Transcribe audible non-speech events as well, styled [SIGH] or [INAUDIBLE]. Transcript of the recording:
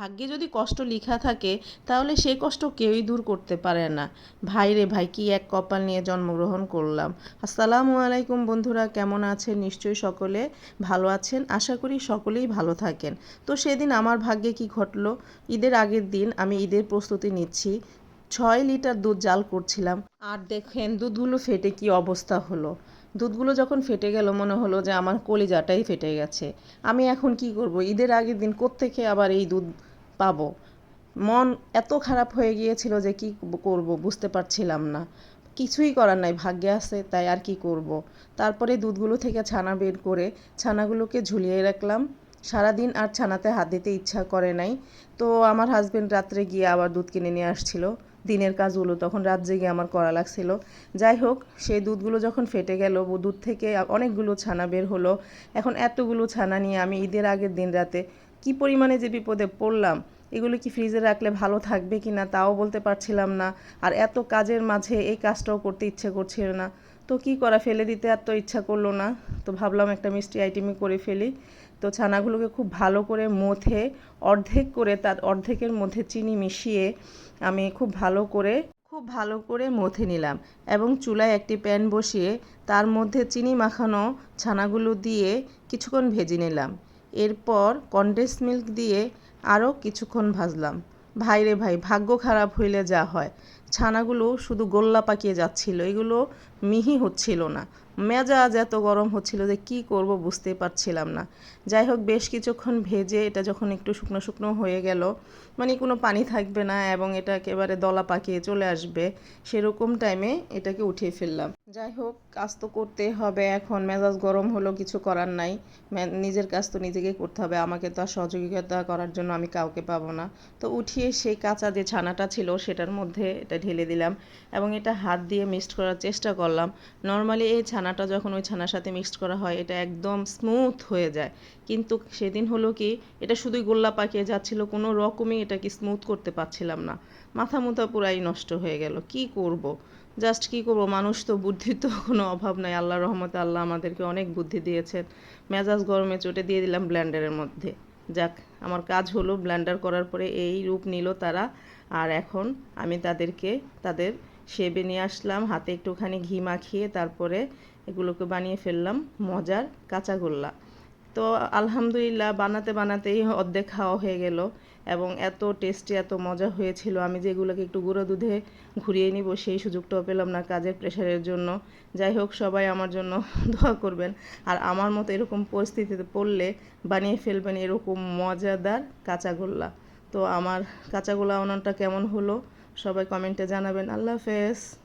ভাগ্যে যদি কষ্ট লেখা থাকে, তাহলে সেই কষ্ট কেউই দূর করতে পারে না। ভাই রে ভাই, কি এক কপাল নিয়ে জন্মগ্রহণ করলাম। আসসালামু আলাইকুম বন্ধুরা, কেমন আছেন? নিশ্চয়ই সকলে ভালো আছেন। আশা করি সকলেই ভালো থাকেন। তো সেদিন আমার ভাগ্যে কি ঘটলো? ঈদের আগের দিন আমি ঈদের প্রস্তুতি নিচ্ছি। ছয় লিটার দুধ জাল করছিলাম। আর দেখেন, দুধগুলো ফেটে কি অবস্থা হলো। দুধগুলো যখন ফেটে গেল, মনে হলো যে আমার কলিজাটাই ফেটে গেছে। আমি এখন কি করব? ঈদের আগের দিন কোত্থেকে আবার এই দুধ পাবো। মন এত খারাপ হয়ে গিয়েছিল যে কি করব বুঝতে পারছিলাম না। কিছুই করার নাই, ভাগ্যে আছে তাই আর কি করব। তারপরে দুধগুলো থেকে ছানা বের করে ছানাগুলোকে ঝুলিয়ে রাখলাম। সারাদিন আর ছানাতে হাত দিতে ইচ্ছা করে নাই। তো আমার হাজবেন্ড রাত্রে গিয়ে আবার দুধ কিনে নিয়ে আসছিল। দিনের কাজগুলো তখন রাত জেগে আমার করা লাগছিল। যাই হোক, সেই দুধগুলো যখন ফেটে গেল দুধ থেকে অনেকগুলো ছানা বের হলো। এখন এতগুলো ছানা নিয়ে আমি ঈদের আগের দিন রাতে কি পরিমাণে যে বিপদে পড়লাম, এগুলো কি ফ্রিজে রাখলে ভালো থাকবে কি না তাও বলতে পারছিলাম না। আর এত কাজের মাঝে এই কাজটাও করতে ইচ্ছে করছিল না। তো কি করা, ফেলে দিতে আর তো ইচ্ছা করল না। তো ভাবলাম একটা মিষ্টি আইটেমই করে ফেলি। তো ছানাগুলোকে খুব ভালো করে মথে, অর্ধেক করে তার অর্ধেকের মধ্যে চিনি মিশিয়ে আমি খুব ভালো করে, খুব ভালো করে মথে নিলাম এবং চুলায় একটি প্যান বসিয়ে তার মধ্যে চিনি মাখানো ছানাগুলো দিয়ে কিছুক্ষণ ভেজে নিলাম। এরপর কনডেন্স মিল্ক দিয়ে আরও কিছুক্ষণ ভাজলাম। ভাই রে ভাই, ভাগ্য খারাপ হইলে যা হয়। ছানাগুলো শুধু গোল্লা পাকিয়ে যাচ্ছিল, এগুলো মিহি হচ্ছিল না। মেজাজ এত গরম হচ্ছিল যে কি করব বুঝতে পারছিলাম না। যাই হোক, বেশ কিছুক্ষণ ভেজে এটা যখন একটু শুকনো শুকনো হয়ে গেল মানে কোনো পানি থাকবে না এবং এটা একেবারে দলা পাকিয়ে চলে আসবে, সেরকম টাইমে এটাকে উঠিয়ে ফেললাম। যাই হোক, কাজ তো করতে হবে এখন, মেজাজ গরম হলো, কিছু করার নাই। নিজের কাজ তো নিজেকেই করতে হবে, আমাকে তো আর সহযোগিতা করার জন্য আমি কাউকে পাবো না। তো উঠিয়ে সেই কাঁচা যে ছানাটা ছিল, সেটার মধ্যে এটা ঢেলে দিলাম এবং এটা হাত দিয়ে মিক্সড করার চেষ্টা করলাম। নর্মালি এই ছানাটা যখন ওই ছানার সাথে মিক্সড করা হয়, এটা একদম স্মুথ হয়ে যায়। কিন্তু সেদিন হলো কি, এটা শুধুই গোল্লা পাকিয়ে যাচ্ছিল, কোনো রকমই এটাকে স্মুথ করতে পারছিলাম না। মাথা মুথা পুরাই নষ্ট হয়ে গেল। কি করব। জাস্ট কি করব? মানুষ তো বুদ্ধির তো কোনো অভাব নাই। আল্লাহ রহমতে আল্লাহ আমাদেরকে অনেক বুদ্ধি দিয়েছেন। মেজাজ গরমে চটে দিয়ে দিলাম ব্ল্যান্ডারের মধ্যে। যাক, আমার কাজ হলো ব্ল্যান্ডার করার পরে এই রূপ নিল তারা। আর এখন আমি তাদেরকে, তাদের সেবে নিয়ে আসলাম, হাতে একটুখানি ঘি মাখিয়ে তারপরে এগুলোকে বানিয়ে ফেললাম, মজার কাঁচাগোল্লা তো আলহামদুলিল্লাহ, বানাতে বানাতেই অর্ধেক খাওয়া হয়ে গেল। এবং এত টেস্টি, এত মজা হয়েছিল। আমি যেগুলোকে একটু গুঁড়ো দুধে ঘুরিয়ে নিব, সেই সুযোগটাও পেলাম না কাজের প্রেশারের জন্য। যাই হোক, সবাই আমার জন্য [LAUGHS] দোয়া করবেন। আর আমার মতো এরকম পরিস্থিতিতে পড়লে বানিয়ে ফেলবেন এরকম মজাদার কাঁচাগোল্লা তো আমার কাঁচাগোল্লা বানানোটা কেমন হলো, সবাই কমেন্টে জানাবেন। আল্লাহ হাফেজ।